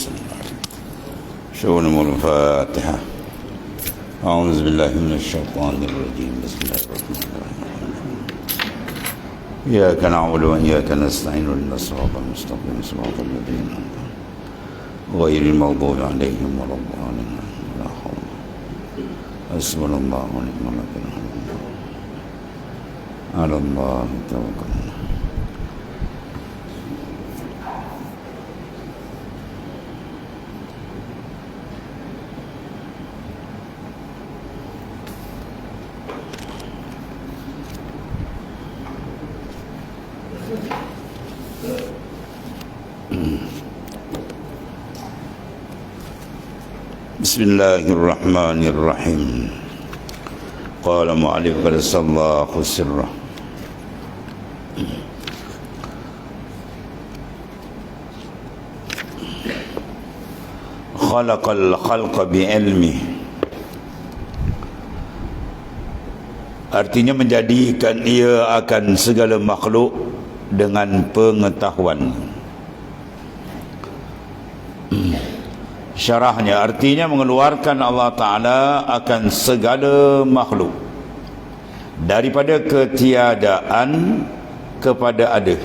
صل على شؤون الفاتحة؟ أعوذ بالله من الشيطان الرجيم. بسم الله الرحمن الرحيم. إياك نعبد وإياك نستعين. اهدنا الصراط المستقيم. صراط الذين أنعمت غير المغضوب عليهم ولا الضالين. لا حول حسبنا الله ونعم الوكيل. على الله توكلنا بسم الله الرحمن الرحيم قال معلم قد الله سره خلق الخلق بعلمه Artinya menjadikan ia akan segala makhluk dengan pengetahuan. Syarahnya. Artinya mengeluarkan Allah Ta'ala akan segala makhluk. Daripada ketiadaan kepada ada.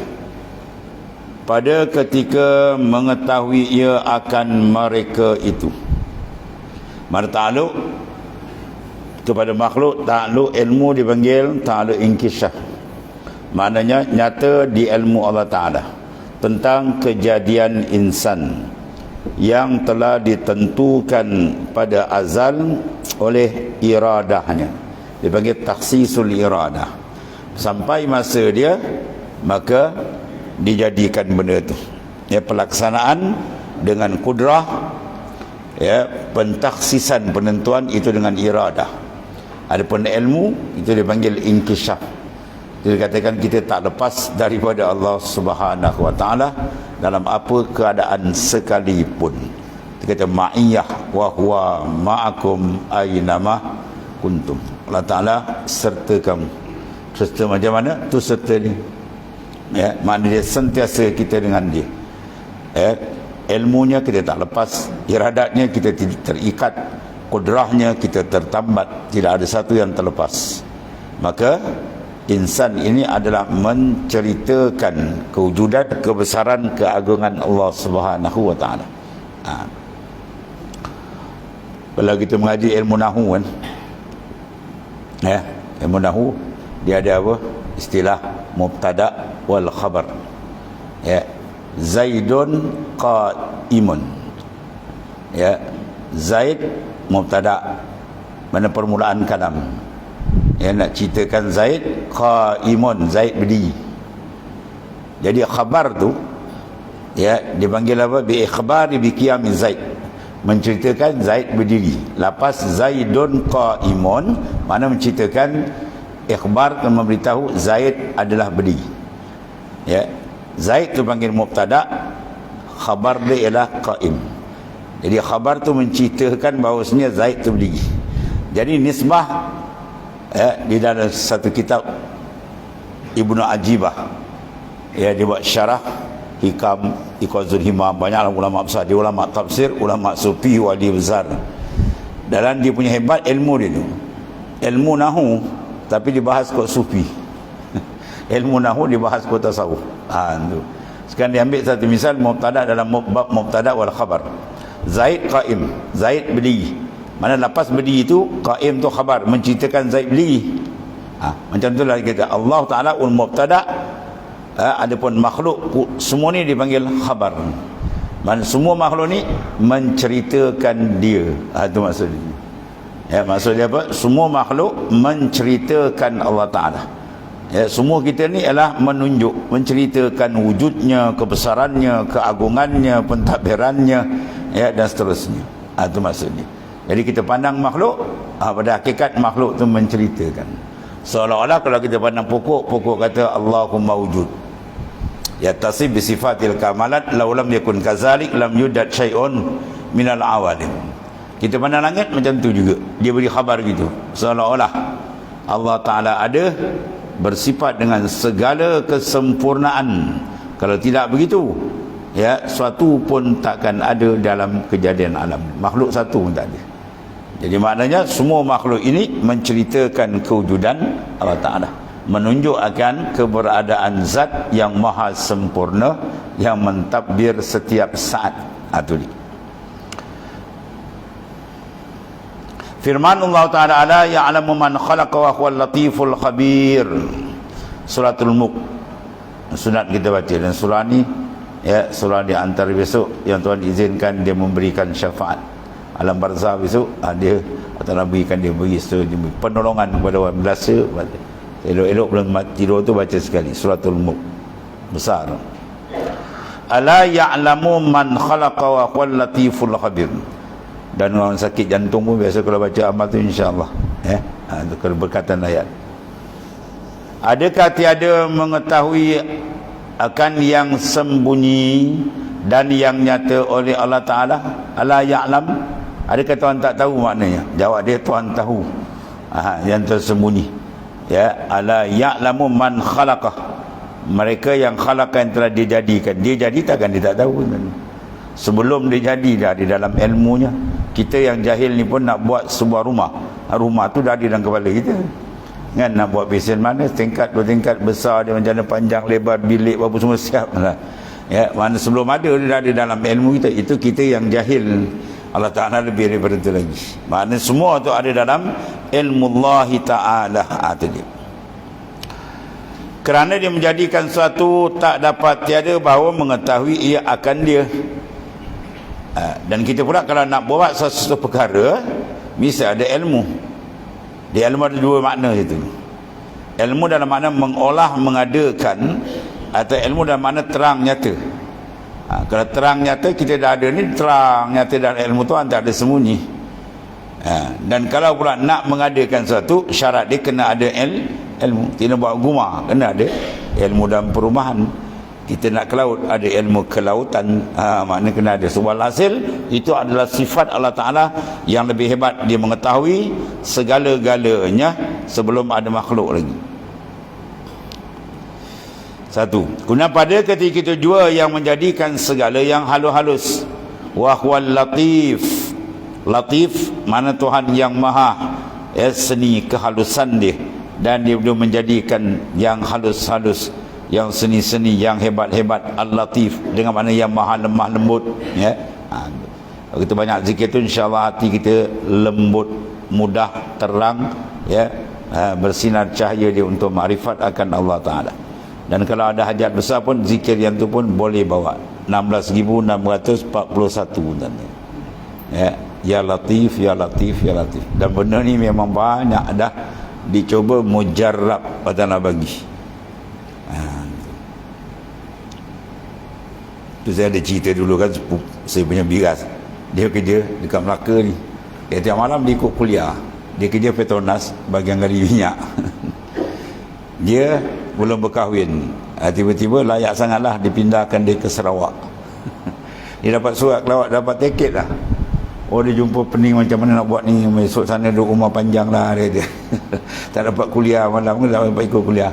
Pada ketika mengetahui ia akan mereka itu. Mana ta'aluk kepada makhluk ta'aluk ilmu dipanggil ta'aluk inkisah. Maknanya nyata di ilmu Allah Ta'ala tentang kejadian insan yang telah ditentukan pada azal oleh iradahnya. Dipanggil taksisul iradah. Sampai masa dia maka dijadikan benda itu ya pelaksanaan dengan kudrah ya pentaksisan penentuan itu dengan iradah. Adapun ilmu itu dipanggil inkishaf itu dikatakan kita tak lepas daripada Allah Subhanahu wa taala dalam apa keadaan sekalipun. Dia kata ma'iyah wa huwa ma'akum aynama kuntum. Allah taala serta kamu serta macam mana? Tu serta ni. Ya makna dia sentiasa kita dengan dia. Ya ilmunya kita tak lepas iradatnya kita tidak terikat kudrahnya kita tertambat. Tidak ada satu yang terlepas. Maka insan ini adalah menceritakan kewujudan kebesaran keagungan Allah Subhanahu wa taala. Ha. kalau kita mengaji ilmu nahu kan ya ilmu nahu dia ada apa? Istilah mubtada wal khabar. Ya zaidun qaimun. Ya zaid mubtada. Mana permulaan kalam ya nak ceritakan zaid qaimun zaid berdiri jadi khabar tu ya dipanggil apa bi ikhbari bi zaid menceritakan zaid berdiri lapas zaidun qaimun mana menceritakan ikhbar dan memberitahu Zaid adalah berdiri. Ya. Zaid tu panggil mubtada, khabar dia ialah qaim. Jadi khabar tu menceritakan bahawasanya Zaid tu berdiri. Jadi nisbah ya, di dalam satu kitab Ibnu Ajibah. Ya dia buat syarah hikam iqazul himam. Banyak ulama besar. Dia ulama tafsir ulama sufi wali besar. Dalam dia punya hebat ilmu dia tu. Ilmu nahu tapi dibahas kod sufi. Ilmu nahu dibahas kod tasawuf. Ha tu. Sekarang dia ambil satu misal mubtada dalam bab mubtada wal khabar. Zaid qaim. Zaid berdiri mana lepas berdiri itu qaim tu khabar menceritakan zaid berdiri ha, macam tu lah kita Allah taala ul mubtada ha, adapun makhluk semua ni dipanggil khabar mana semua makhluk ni menceritakan dia ha, itu maksudnya Ya, maksudnya apa? Semua makhluk menceritakan Allah Ta'ala. Ya, semua kita ni ialah menunjuk, menceritakan wujudnya, kebesarannya, keagungannya, pentadbirannya, ya, dan seterusnya. Ha, itu maksudnya. Jadi kita pandang makhluk, ha, pada hakikat makhluk tu menceritakan. Seolah-olah kalau kita pandang pokok, pokok kata Allahumma wujud. Ya tasib bisifatil kamalat laulam yakun kazalik lam yudad syai'un minal awalim. Kita pandang langit macam tu juga. Dia beri khabar gitu. Seolah-olah Allah Ta'ala ada bersifat dengan segala kesempurnaan. Kalau tidak begitu, ya suatu pun takkan ada dalam kejadian alam makhluk satu pun tak ada jadi maknanya semua makhluk ini menceritakan kewujudan Allah Ta'ala menunjuk akan keberadaan zat yang maha sempurna yang mentadbir setiap saat itu dia Firman Allah Ta'ala ala ya'lamu man khalaqa wa huwal latiful khabir. Suratul Mulk. Sunat kita baca dan surah ni ya surah di antara besok yang Tuhan izinkan dia memberikan syafaat alam barzah besok ha, dia atau Nabi kan dia beri penolongan kepada orang berasa elok-elok belum tidur tu baca sekali suratul mulk. Besar ala ya'lamu man khalaqa wa huwal latiful khabir. Dan orang sakit jantung pun biasa kalau baca amal tu insyaAllah. Ya ha, itu berkatan ayat adakah tiada mengetahui akan yang sembunyi dan yang nyata oleh Allah Ta'ala? Allah Ya'lam adakah Tuhan tak tahu maknanya? Jawab dia Tuhan tahu. Ha, yang tersembunyi. Ya ala ya'lamu man khalaqah. Mereka yang khalaqah yang telah dijadikan. Dia jadi takkan dia tak tahu. Sebelum dia jadi dah di dalam ilmunya. Kita yang jahil ni pun nak buat sebuah rumah. Rumah tu dah ada dalam kepala kita. Kan nak buat pesen mana tingkat dua tingkat besar dia macam mana panjang lebar bilik apa semua siap lah. ya mana sebelum ada dia dah ada dalam ilmu kita. Itu kita yang jahil Allah Ta'ala lebih daripada itu lagi. Maknanya semua tu ada dalam ilmu Allah Ta'ala itu dia. Kerana dia menjadikan suatu tak dapat tiada bahawa mengetahui ia akan dia. Ha, dan kita pula kalau nak buat sesuatu perkara mesti ada ilmu. Di ilmu ada dua makna itu ilmu dalam makna mengolah mengadakan atau ilmu dalam makna terang nyata ha, kalau terang nyata kita dah ada ni terang nyata dan ilmu tu tak ada sembunyi. Ha, dan kalau pula nak mengadakan sesuatu syarat dia kena ada il, ilmu. Tidak buat guma kena ada ilmu dalam perumahan. Kita nak ke laut ada ilmu kelautan. Ha, makna kena ada. Sebuah hasil itu adalah sifat Allah Ta'ala yang lebih hebat. Dia mengetahui segala-galanya sebelum ada makhluk lagi satu. Guna pada ketika itu jua yang menjadikan segala yang halus-halus. Wahwal latif. Latif mana Tuhan yang maha. Ya, seni kehalusan dia. Dan dia belum menjadikan yang halus-halus yang seni-seni yang hebat-hebat. Al-latif dengan mana yang maha lemah lembut ya. Ha, kita banyak zikir tu insyaallah hati kita lembut mudah terang ya. Ha, bersinar cahaya dia untuk makrifat akan Allah taala dan kalau ada hajat besar pun zikir yang tu pun boleh bawa. 16641 dan ya ya latif ya latif ya latif. Dan benda ni memang banyak dah dicuba mujarrab pada bagi tu saya ada cerita dulu kan saya punya biras dia kerja dekat Melaka ni. Dia tiap malam dia ikut kuliah. Dia kerja Petronas bagian gali minyak dia belum berkahwin. Ah, tiba-tiba layak sangatlah dipindahkan dia ke Sarawak. Dia dapat surat kelawat dapat tiket lah. Oh dia jumpa pening macam mana nak buat ni? Esok sana duduk rumah panjang lah dia, dia. tak dapat kuliah malam ke tak dapat ikut kuliah.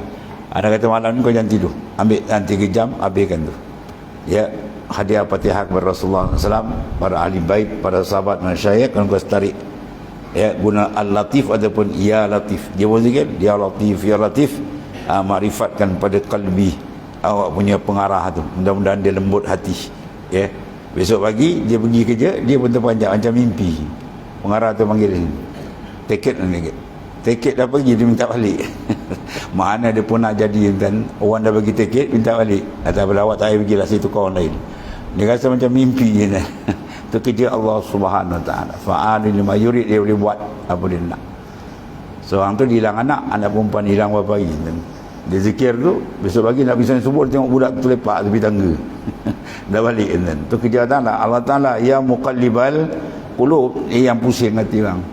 Ada kata malam ni kau jangan tidur. Ambil nanti jam habiskan tu. Ya hadiah fatihah kepada Rasulullah SAW para ahli bait para sahabat masyayikh kan kau tarik ya guna al-latif ataupun ya latif. Dia pun zikir dia latif ya latif uh, makrifatkan pada kalbi. Awak punya pengarah tu. Mudah-mudahan dia lembut hati. Ya. Besok pagi dia pergi kerja dia pun terpanjang macam mimpi. Pengarah tu panggil dia tiket ni tiket. Dah pergi dia minta balik. Mana dia pun nak jadi dan orang dah bagi tiket minta balik. Atau awak tak payah pergi lah situ kawan lain. Dia rasa macam mimpi je. Itu kerja Allah subhanahu wa ta'ala. Fa'ali lima yurid dia boleh buat apa dia nak seorang tu hilang anak anak perempuan hilang berapa hari? Dia zikir tu besok pagi nak pisang subuh tengok budak tu lepak tepi tangga. Dah balik kan tu kerja Allah Allah Ta'ala ya muqallibal qulub. Yang pusing hati orang.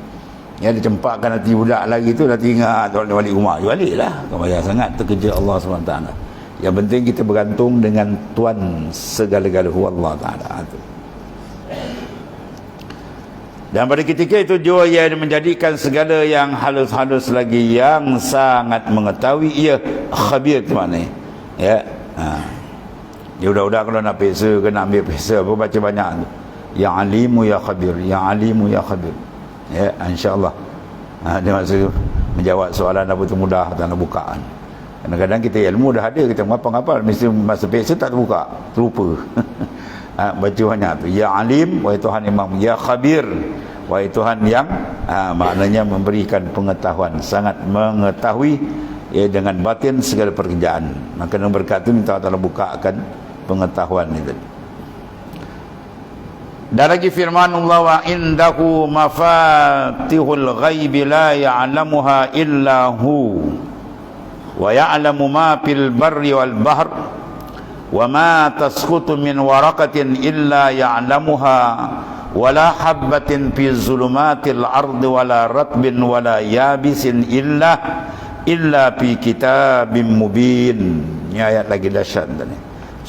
Yang dia cempakkan hati budak lagi tu dah tinggal balik, balik rumah. Dia balik lah. Kau bayar sangat tu kerja Allah SWT yang penting kita bergantung dengan Tuhan segala-gala Allah Ta'ala dan pada ketika itu jua ia menjadikan segala yang halus-halus lagi yang sangat mengetahui ia khabir tu mana ya ha. Ya udah-udah kalau nak peksa kena ambil peksa apa baca banyak tu. Ya alimu ya khabir, ya alimu ya khabir. Ya, insya-Allah. Ha, dia maksud menjawab soalan apa tu mudah tak nak buka kan. Kadang-kadang kita ilmu dah ada kita ngapa-ngapa mesti masa peksa tak terbuka, terlupa. ha, baca banyak tu. Ya alim, wahai Tuhan Imam, ya khabir. Wahai Tuhan yang ha, maknanya memberikan pengetahuan, sangat mengetahui ya dengan batin segala pekerjaan. Maka dengan berkat itu minta Allah bukakan pengetahuan itu. Dan lagi firman Allah wa indahu mafatihul ghaib la ya'lamuha illa hu wa ya'lamu ma fil barri wal bahr wa ma tasqutu min waraqatin illa ya'lamuha wala habatin fi zulumatil ardi wala ratbin wala yabisin illa illa fi kitabim mubin. Ini ayat lagi dahsyat tadi.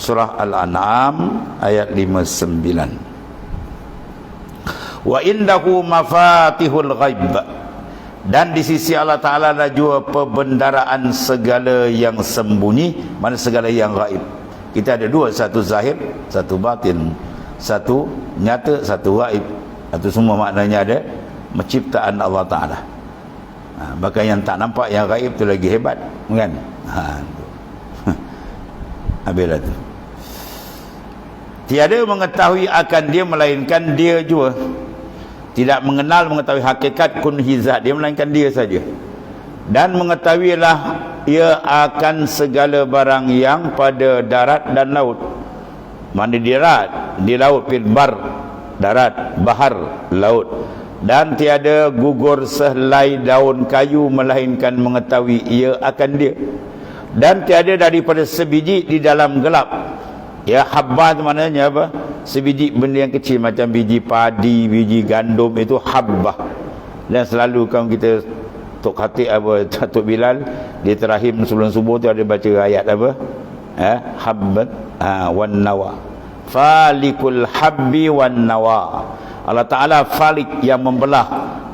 Surah Al-An'am ayat 59 wa indahu mafatihul ghaib. Dan di sisi Allah Ta'ala ada juga perbendaraan segala yang sembunyi mana segala yang gaib kita ada dua satu zahir satu batin. Satu nyata satu gaib. Itu semua maknanya ada menciptaan Allah Ta'ala. Ha, bahkan yang tak nampak yang gaib tu lagi hebat kan? Ha, habislah tu. Tiada mengetahui akan dia melainkan dia juga tidak mengenal mengetahui hakikat kun hizat dia melainkan dia saja. Dan mengetahuilah ia akan segala barang yang pada darat dan laut mana di darat di laut fil bar darat bahar laut dan tiada gugur sehelai daun kayu melainkan mengetahui ia akan dia dan tiada daripada sebiji di dalam gelap Ya habba tu maknanya apa? Sebiji benda yang kecil macam biji padi, biji gandum itu habba. Dan selalu kaum kita Tok Khatib apa Tok Bilal di terahim sebelum subuh tu ada baca ayat apa? Eh, habbat ha, wan nawa. Falikul habbi wan nawa. Allah Taala falik yang membelah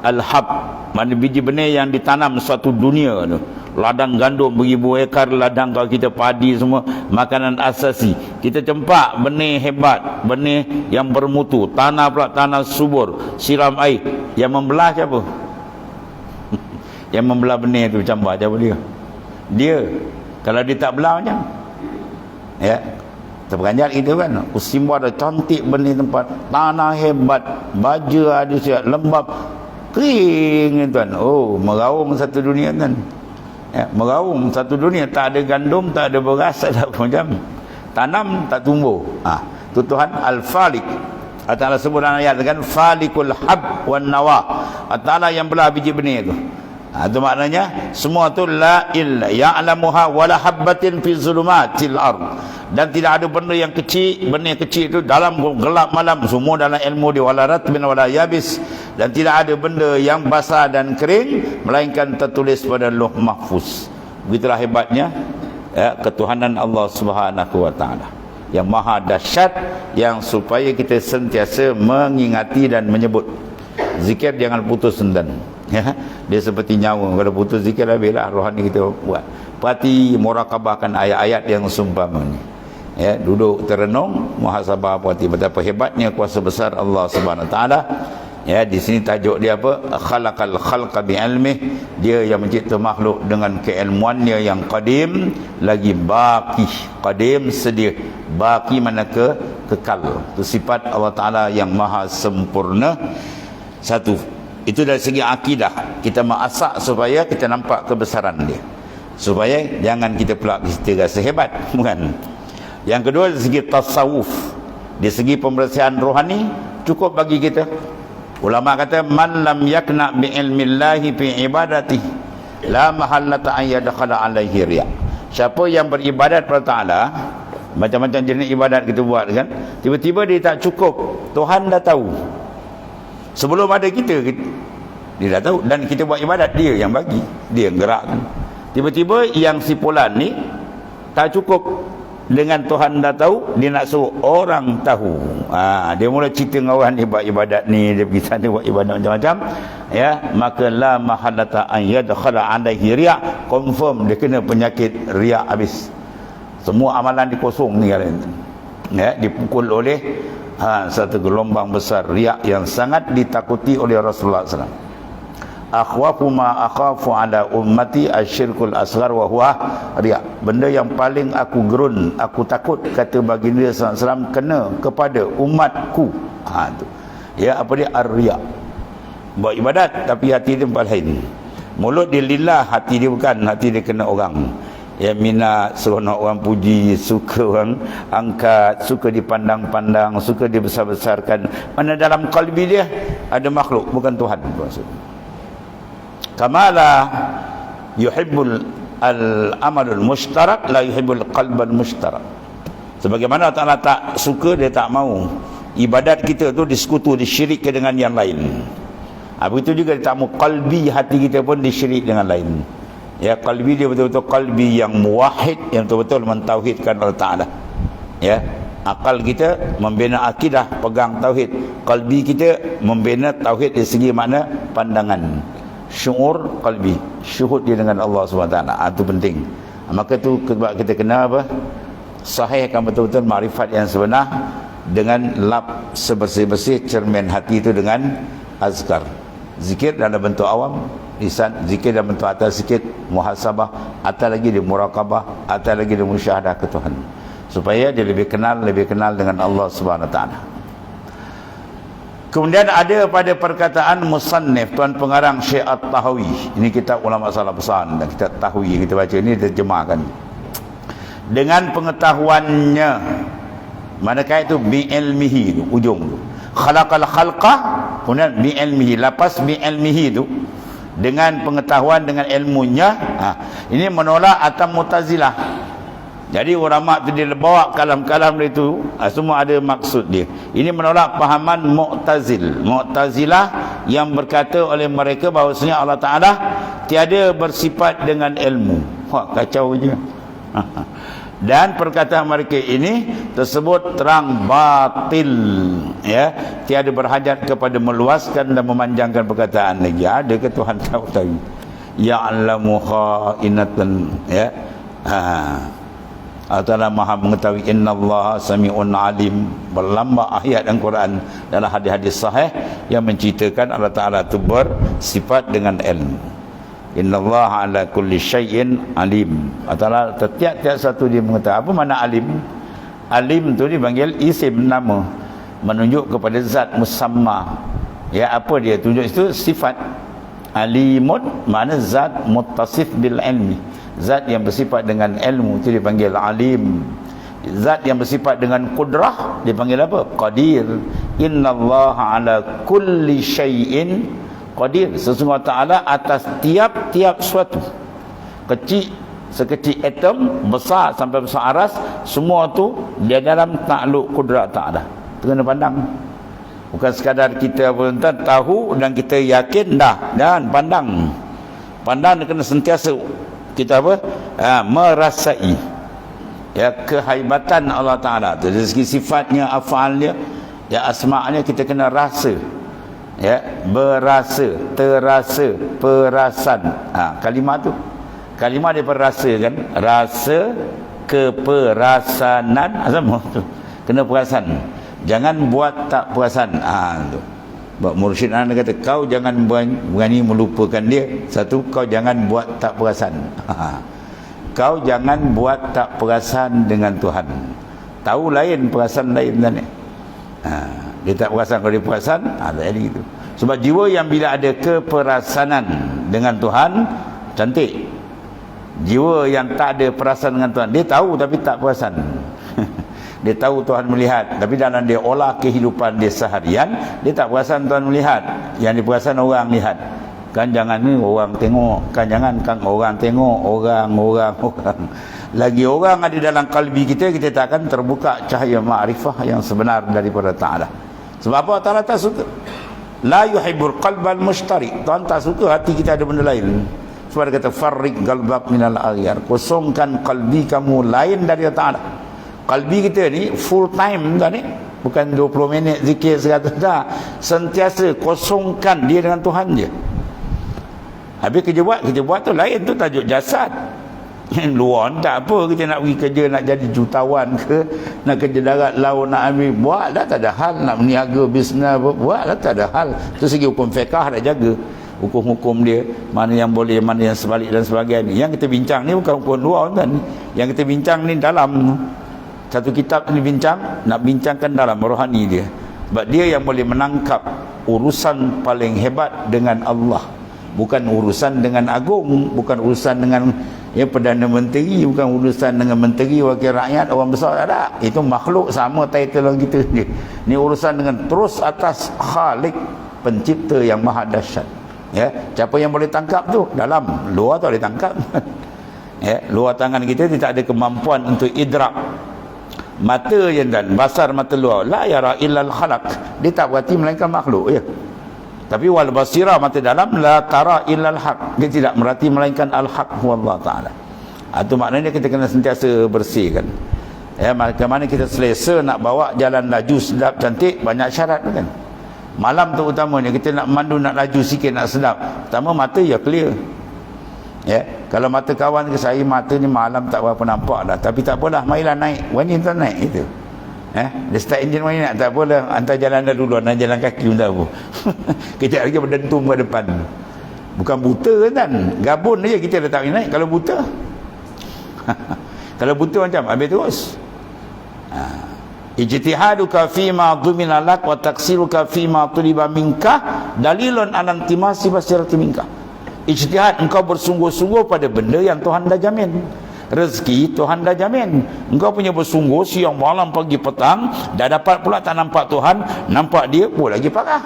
al-hab. Mana biji benih yang ditanam suatu dunia tu ladang gandum beribu ekar ladang kalau kita padi semua makanan asasi kita cempak benih hebat benih yang bermutu tanah pula tanah subur siram air yang membelah siapa yang membelah benih tu macam apa dia? Dia kalau dia tak belah macam ya. Terperanjat itu kan? Usimbo ada cantik benih tempat tanah hebat baju ada siap lembab kering tuan oh meraung satu dunia kan? Ya, meraung satu dunia tak ada gandum tak ada beras tak ada macam. Tanam tak tumbuh. Ha. tu Tuhan Al-Falik. Allah sebut dalam ayat kan Falikul hab wan nawa. Allah yang belah biji benih tu ha, itu maknanya semua tu la illa ya'lamuha wala habbatin fi zulumatil ard. Dan tidak ada benda yang kecil benda yang kecil itu dalam gelap malam semua dalam ilmu di wala bin wala yabis. Dan tidak ada benda yang basah dan kering melainkan tertulis pada loh mahfuz. Begitulah hebatnya ya, ketuhanan Allah subhanahu wa ta'ala. Yang maha dahsyat yang supaya kita sentiasa mengingati dan menyebut. Zikir jangan putus sendan ya. Dia seperti nyawa. Kalau putus zikir habislah rohani kita buat. Pati murakabahkan ayat-ayat yang sumpah ni. Ya duduk terenung muhasabah pati. Betapa hebatnya kuasa besar Allah Subhanahu taala. Ya di sini tajuk dia apa? Khalaqal khalqa bi ilmi dia yang mencipta makhluk dengan keilmuannya yang qadim lagi baqi qadim sedia. Baqi mana ke kekal. Itu sifat Allah taala yang maha sempurna. Satu itu dari segi akidah. Kita masak supaya kita nampak kebesaran dia. Supaya jangan kita pula kita rasa hebat bukan? Yang kedua dari segi tasawuf. Di segi pembersihan rohani cukup bagi kita. Ulama kata man lam yakna bi ilmillahi fi ibadati la mahallata an yadkhala alaihi riya. Siapa yang beribadat kepada taala macam-macam jenis ibadat kita buat kan? Tiba-tiba dia tak cukup. Tuhan dah tahu sebelum ada kita dia dah tahu. Dan kita buat ibadat dia yang bagi. Dia yang gerakkan tiba-tiba yang si pulan ni tak cukup dengan Tuhan dah tahu dia nak suruh orang tahu. Ha, dia mula cerita dengan orang ni buat ibadat ni dia pergi sana buat ibadat macam-macam. Ya maka la mahalata an yadkhala alaihi riya. Confirm dia kena penyakit riya habis. Semua amalan dikosong ni kalian. Ya dipukul oleh ha, satu gelombang besar riak yang sangat ditakuti oleh Rasulullah SAW akhwafu ma akhafu ala ummati asyirkul asghar wa huwa riak. Benda yang paling aku gerun aku takut kata baginda sallallahu kena kepada umatku. Ha tu. Ya apa dia? Ar-riak. Buat ibadat tapi hati dia tempat lain. Mulut dia lillah hati dia bukan hati dia kena orang ya minat seronok orang puji suka orang angkat suka dipandang-pandang suka dibesar-besarkan. Mana dalam kalbi dia ada makhluk bukan Tuhan maksud kamala yuhibbul al-amalul mushtarak la yuhibbul qalbal mushtarak. Sebagaimana Allah tak suka dia tak mau. Ibadat kita tu disekutu disyirikkan dengan yang lain. Ha, begitu juga dia tak mau. Kalbi hati kita pun disyirik dengan lain ya kalbi dia betul-betul kalbi yang muwahid yang betul-betul mentauhidkan Allah Ta'ala. Ya akal kita membina akidah pegang tauhid. Kalbi kita membina tauhid dari segi makna pandangan. Syuur kalbi syuhud dia dengan Allah SWT itu penting ah, maka itu sebab kita kena apa? Sahihkan betul-betul marifat yang sebenar dengan lap sebersih-bersih cermin hati itu dengan azkar. Zikir dalam bentuk awam lisan zikir dalam bentuk atas sikit muhasabah atas lagi di muraqabah atas lagi di musyahadah ke Tuhan. Supaya dia lebih kenal lebih kenal dengan Allah Subhanahu taala. Kemudian ada pada perkataan musannif tuan pengarang Syekh At-Tahawi. Ini kita ulama salaf besar dan kita tahawi kita baca ini terjemahkan dengan pengetahuannya manakah itu? Bi ilmihi ujung tu. Khalaqal khalqa kemudian bi ilmihi. Lepas bi ilmihi tu dengan pengetahuan dengan ilmunya ha, ini menolak atam mutazilah. Jadi ulama tu dia bawa kalam-kalam itu ha, semua ada maksud dia. Ini menolak pahaman mu'tazil. Mu'tazilah yang berkata oleh mereka bahawasanya Allah Ta'ala tiada bersifat dengan ilmu. Wah kacau je dan perkataan mereka ini tersebut terang batil ya. Tiada berhajat kepada meluaskan dan memanjangkan perkataan lagi. Ada ke Tuhan tahu tahu ya'lamu kha'inatan ya. Ha. Allah Maha mengetahui innallaha samiun alim. Berlambak ayat Al-Quran dalam hadis-hadis sahih yang menceritakan Allah Taala itu bersifat dengan ilmu Inna Allah ala kulli syai'in alim. Atalah setiap-tiap satu dia mengatakan apa mana alim? Alim tu dipanggil isim nama menunjuk kepada zat musamma. Ya apa dia tunjuk itu sifat alimun mana zat muttasif bil ilmi. Zat yang bersifat dengan ilmu itu dipanggil alim. Zat yang bersifat dengan kudrah dipanggil apa? Qadir. Inna Allah ala kulli syai'in qadir sesungguhnya taala atas tiap-tiap suatu kecil sekecil atom besar sampai besar aras semua tu dia dalam takluk kudrat taala. Kena pandang. Bukan sekadar kita pun tahu dan kita yakin dah. Dan pandang. Pandang kena sentiasa kita apa ha, merasai. Ya kehebatan Allah taala dari segi sifatnya afalnya ya asma'nya kita kena rasa ya berasa terasa perasan. Ha, kalimat tu. Kalimat dia perasa kan? Rasa keperasanan. Sama tu. Kena perasan. Jangan buat tak perasan. Ha tu. Bak mursyid anda kata kau jangan berani melupakan dia. Satu kau jangan buat tak perasan. Ha. kau jangan buat tak perasan dengan Tuhan. Tahu lain perasan lain tadi. Ha dia tak perasan kalau dia perasan ha, tak jadi gitu. Sebab jiwa yang bila ada keperasanan dengan Tuhan cantik. Jiwa yang tak ada perasaan dengan Tuhan dia tahu tapi tak perasan. Dia tahu Tuhan melihat tapi dalam dia olah kehidupan dia seharian dia tak perasan Tuhan melihat. Yang dia perasan orang lihat. Kan jangan ni orang tengok. Kan jangan kan orang tengok. Orang orang orang. Lagi orang ada dalam kalbi kita kita tak akan terbuka cahaya ma'rifah yang sebenar daripada Ta'ala sebab apa? Ta'ala tak suka. La yuhibbul qalbal mushtari. Tuhan tak suka hati kita ada benda lain. Sebab dia kata Farrik galbak minal aghiyar Kosongkan kalbi kamu lain dari Allah Kalbi kita ni full time tak ni. Bukan 20 minit zikir sekata tak. Sentiasa kosongkan dia dengan Tuhan je Habis kerja buat Kerja buat tu lain tu tajuk jasad luar ni tak apa kita nak pergi kerja nak jadi jutawan ke nak kerja darat laut nak ambil buat lah tak ada hal nak meniaga bisnes buat lah tak ada hal. Tu segi hukum fiqah dah jaga hukum-hukum dia mana yang boleh mana yang sebalik dan sebagainya. Yang kita bincang ni bukan hukum luar kan yang kita bincang ni dalam satu kitab ni bincang nak bincangkan dalam rohani dia. Sebab dia yang boleh menangkap urusan paling hebat dengan Allah. Bukan urusan dengan agung bukan urusan dengan ya perdana menteri bukan urusan dengan menteri wakil rakyat orang besar tak ada. Itu makhluk sama title kita ni ni urusan dengan terus atas khalik pencipta yang maha dahsyat. Ya siapa yang boleh tangkap tu? Dalam luar tak boleh tangkap. Ya luar tangan kita tidak ada kemampuan untuk idrak. Mata yang dan basar mata luar. La yara illal khalaq. Dia tak berarti melainkan makhluk ya tapi wal basira mata dalam la tara illal haq. Dia tidak merati melainkan al haq Allah taala. Itu ha, maknanya kita kena sentiasa bersihkan. Ya, bagaimana kita selesa nak bawa jalan laju sedap cantik banyak syarat kan. Malam tu utamanya kita nak mandu nak laju sikit nak sedap. Pertama mata ya clear. Ya, kalau mata kawan ke saya mata ni malam tak berapa nampak dah. Tapi tak apalah, marilah naik. Wanita naik itu. Eh, dia start engine main nak tak apalah hantar jalan dah dulu nak jalan kaki pun tak apa. Kejap lagi berdentum ke depan. Bukan buta kan? Gabun aja kita letak naik kalau buta. kalau buta macam habis terus. Ha. Ijtihaduka fi ma dhumina lak wa taksiruka fi ma tuliba minka dalilun ala intimasi basirati minka. Ijtihad engkau bersungguh-sungguh pada benda yang Tuhan dah jamin rezeki Tuhan dah jamin. Engkau punya bersungguh siang malam pagi petang dah dapat pula tak nampak Tuhan nampak dia pun lagi parah.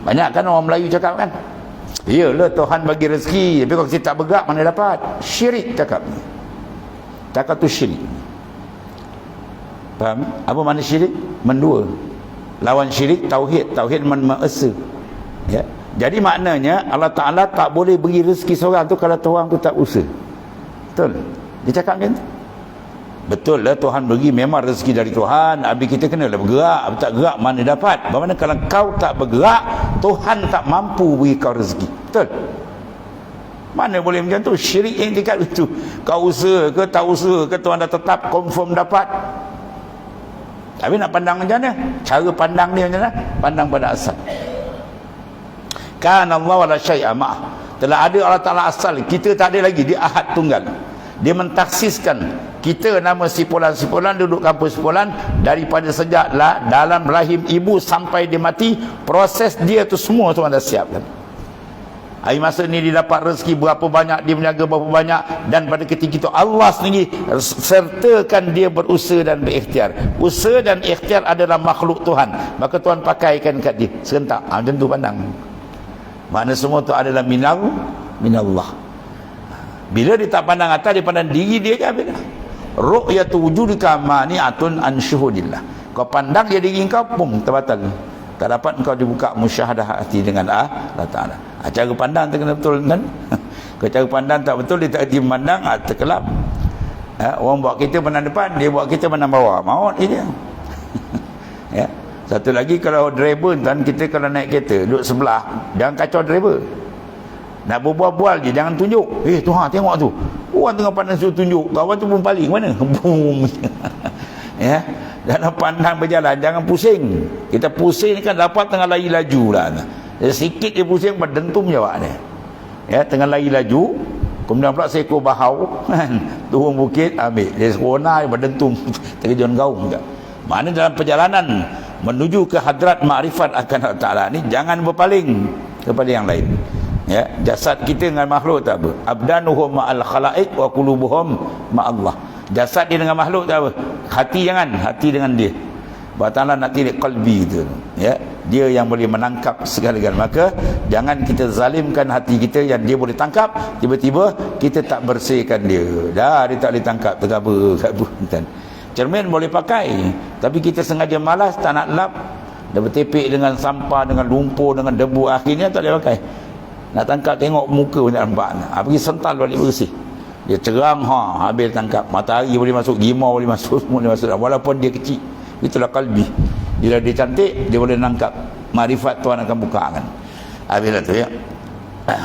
Banyak kan orang Melayu cakap kan? Iyalah Tuhan bagi rezeki tapi kalau kita tak bergerak mana dapat? Syirik cakap. Cakap tu syirik. Faham? Apa mana syirik? Mendua. Lawan syirik tauhid. Tauhid menmeesa ya. Jadi maknanya Allah Ta'ala tak boleh beri rezeki seorang tu kalau Tuhan tu tak usaha. Betul dia cakap tu. Betul lah Tuhan bagi memang rezeki dari Tuhan. Habis kita kena lah bergerak. Habis tak gerak mana dapat. Bagaimana kalau kau tak bergerak, Tuhan tak mampu beri kau rezeki. Betul? Mana boleh macam tu? Syirik yang dekat itu. Kau usaha ke tak usaha ke Tuhan dah tetap confirm dapat. Tapi nak pandang macam mana? Cara pandang dia macam mana? Pandang pada asal. Kan Allah wala syai'a Telah ada Allah Ta'ala asal. Kita tak ada lagi. Dia ahad tunggal dia mentaksiskan kita nama si Polan si Polan duduk kampus Polan daripada sejak lah, dalam rahim ibu sampai dia mati proses dia tu semua Tuhan dah siapkan Hari masa ni dia dapat rezeki berapa banyak dia menjaga berapa banyak dan pada ketika itu Allah sendiri sertakan dia berusaha dan berikhtiar. Usaha dan ikhtiar adalah makhluk Tuhan. Maka Tuhan pakaikan kat dia. Serentak. Ha, tu pandang. Mana semua tu adalah minal minallah bila dia tak pandang atas, dia pandang diri dia je habis dah. Ru'yatu wujudika mani'atun an syuhudillah. Kau pandang dia diri kau, pum, terbatal. Tak dapat kau dibuka musyahadah hati dengan Allah Ta'ala. Ha, cara pandang tu kena betul kan? Kalau cara pandang tak betul, dia tak hati memandang, ha, terkelap. Ha, orang buat kita pandang depan, dia buat kita pandang bawah. Maut dia. ya. Satu lagi kalau driver kan kita kalau naik kereta duduk sebelah jangan kacau driver nak berbual-bual je jangan tunjuk. Eh tuhan tengok tu. Orang tengah pandang suruh tunjuk. Kawan tu pun paling mana? Boom. Ya? Dalam pandang berjalan jangan pusing. Kita pusing kan dapat tengah lari laju lah. Sikit dia pusing berdentum jawab dia ya tengah lari laju. Kemudian pula seekor bahau. Kan turun bukit ambil. Dia serona berdentum terjun gaung juga mana dalam perjalanan menuju ke hadrat makrifat akan Allah Ta'ala ni jangan berpaling kepada yang lain ya jasad kita dengan makhluk tak apa. Abdanuhum ma'al khalaiq wa qulubuhum ma'allah. Jasad dia dengan makhluk tak apa. Hati jangan hati dengan dia. Ta'ala nak tilik kalbi itu ya dia yang boleh menangkap segala-galanya maka jangan kita zalimkan hati kita yang dia boleh tangkap tiba-tiba kita tak bersihkan dia. Dah dia tak boleh tangkap. Tergaba kat cermin boleh pakai tapi kita sengaja malas tak nak lap. Dah bertepik dengan sampah dengan lumpur dengan debu akhirnya tak boleh pakai nak tangkap tengok muka pun tak nampak ha, pergi sental balik bersih. Dia cerang ha habis tangkap. Matahari boleh masuk gimau boleh masuk semua boleh masuk. Walaupun dia kecil itulah kalbi. Bila dia cantik dia boleh nangkap. Marifat Tuhan akan buka kan. Habis tu ya.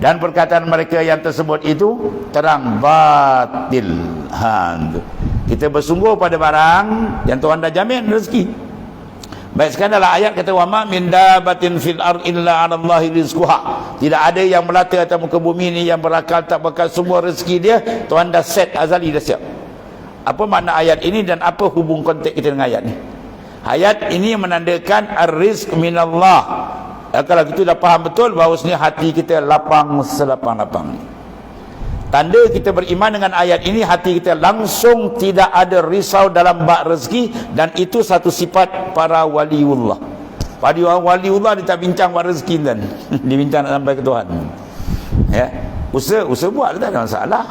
Dan perkataan mereka yang tersebut itu terang batil. Ha kita bersungguh pada barang yang Tuhan dah jamin rezeki baik sekarang dalam ayat kata wa ma min dabatin fil ard illa 'ala Allahi rizquha. Tidak ada yang melata atas muka bumi ini yang berakal tak bakal semua rezeki dia Tuhan dah set azali dah siap. Apa makna ayat ini dan apa hubung konteks kita dengan ayat ni? Ayat ini menandakan ar-rizq minallah. Ya, kalau kita dah faham betul bahawasanya hati kita lapang selapang-lapang Tanda kita beriman dengan ayat ini hati kita langsung tidak ada risau dalam bak rezeki dan itu satu sifat para waliullah. Orang waliullah dia tak bincang bak rezeki kan. dia bincang nak sampai ke Tuhan. Ya. Usaha usaha buat tak ada masalah.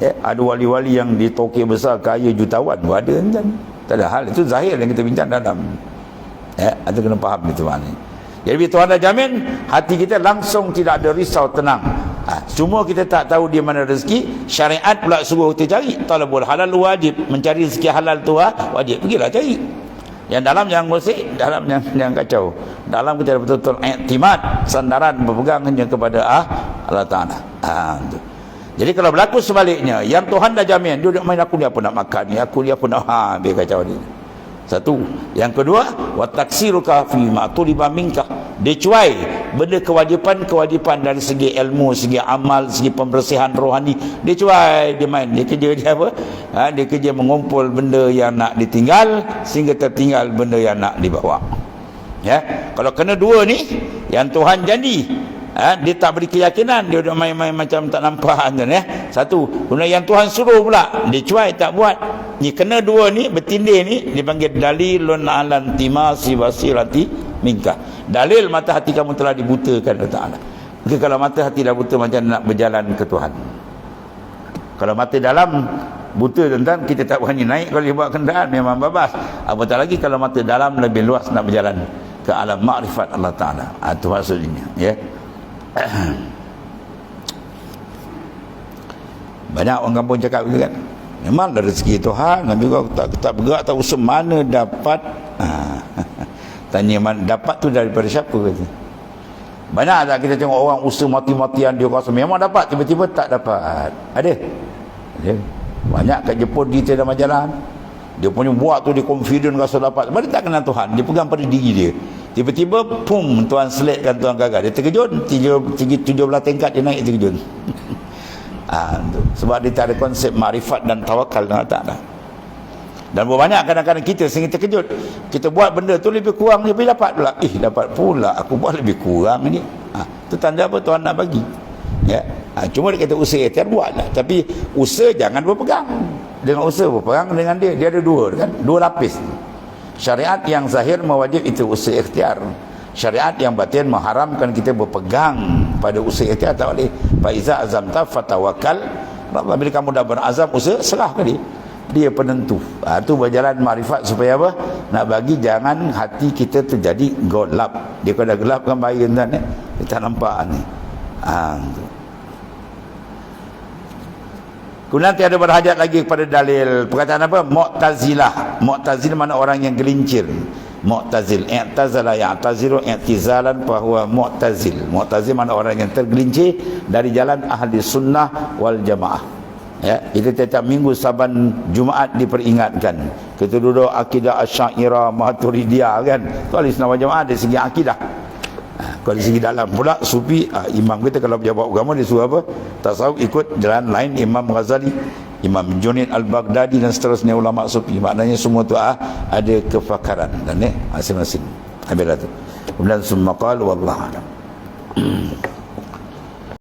Ya, ada wali-wali yang di Tokyo besar kaya jutawan buat ada kan. Tak ada hal itu zahir yang kita bincang dalam. Ya, ada kena faham itu mana. Jadi Tuhan dah jamin, hati kita langsung tidak ada risau tenang. Cuma kita tak tahu di mana rezeki, syariat pula suruh kita cari. Talabul halal wajib, mencari rezeki halal tu ha, wajib. Pergilah cari. Yang dalam yang musik, dalam yang, yang kacau. Dalam kita betul-betul iktimat, sandaran berpegang hanya kepada ah, Allah Ta'ala. Ha, Jadi kalau berlaku sebaliknya, yang Tuhan dah jamin, dia main aku ni apa nak makan ni, aku ni apa nak, ha, biar kacau ni. Satu. Yang kedua, wa taksiruka fi ma tuliba minka. Dia cuai benda kewajipan-kewajipan dari segi ilmu, segi amal, segi pembersihan rohani. Dia cuai, dia main. Dia kerja dia apa? Ha, dia kerja mengumpul benda yang nak ditinggal sehingga tertinggal benda yang nak dibawa. Ya. Kalau kena dua ni, yang Tuhan janji, ha, dia tak beri keyakinan dia dah main-main macam tak nampak kan ya. Satu, kemudian yang Tuhan suruh pula, dia cuai tak buat. Ni kena dua ni bertindih ni dipanggil dalilun alan timasi basirati minka. Dalil mata hati kamu telah dibutakan oleh Taala. Maka kalau mata hati dah buta macam nak berjalan ke Tuhan. Kalau mata dalam buta tentang kita tak berani naik kalau dia bawa kenderaan memang babas. Apatah lagi kalau mata dalam lebih luas nak berjalan ke alam makrifat Allah Taala. Itu ah, maksudnya, ya. Banyak orang kampung cakap begitu kan. Memang dari rezeki Tuhan Nabi kau tak, tak bergerak tahu semana dapat ha. Tanya mana dapat tu daripada siapa kata. Banyak tak kita tengok orang usaha mati-matian dia rasa memang dapat tiba-tiba tak dapat. Ada? Ada. Banyak kat Jepun kita dalam majalah. Dia punya buat tu dia confident rasa dapat. Mana tak kenal Tuhan. Dia pegang pada diri dia. Tiba-tiba pum Tuhan seletkan Tuhan gagal. Dia terkejut. Tujuh belah tingkat dia naik terkejut. Ha, sebab dia tak ada konsep marifat dan tawakal dengan Allah Dan banyak kadang-kadang kita sehingga terkejut. Kita buat benda tu lebih kurang lebih dapat pula. Eh dapat pula aku buat lebih kurang ni. Ha, tu tanda apa Tuhan nak bagi. Ya. Ha, cuma dia kata usaha ikhtiar buatlah. Tapi usaha jangan berpegang. Dengan usaha berpegang dengan dia. Dia ada dua kan. Dua lapis. Syariat yang zahir mewajib itu usaha ikhtiar syariat yang batin mengharamkan kita berpegang pada usaha ikhtiar tak boleh faiza azamta fatawakal bila kamu dah berazam usaha serah ke dia dia penentu ha, tu berjalan marifat supaya apa nak bagi jangan hati kita terjadi gelap dia kalau dah gelap kan bahaya kan eh? kita nampak ni ha, tu. Kemudian tiada berhajat lagi kepada dalil perkataan apa? Mu'tazilah. Mu'tazil mana orang yang gelincir. Mu'tazil. I'tazala ya'tazilu i'tizalan bahwa mu'tazil. Mu'tazil mana orang yang tergelincir dari jalan ahli sunnah wal jamaah. Ya itu setiap minggu saban Jumaat diperingatkan. Kita duduk akidah asyairah maturidiyah kan. Tu ahli sunnah wal jamaah dari segi akidah. Ha, kalau dari segi dalam pula sufi ha, imam kita kalau pejabat agama dia suruh apa? Tasawuf ikut jalan lain Imam Ghazali Imam Junaid Al-Baghdadi dan seterusnya ulama sufi maknanya semua tu ah, ada kefakaran. Dan ni masing-masing. Habis tu. Kemudian summa qala wallahu alam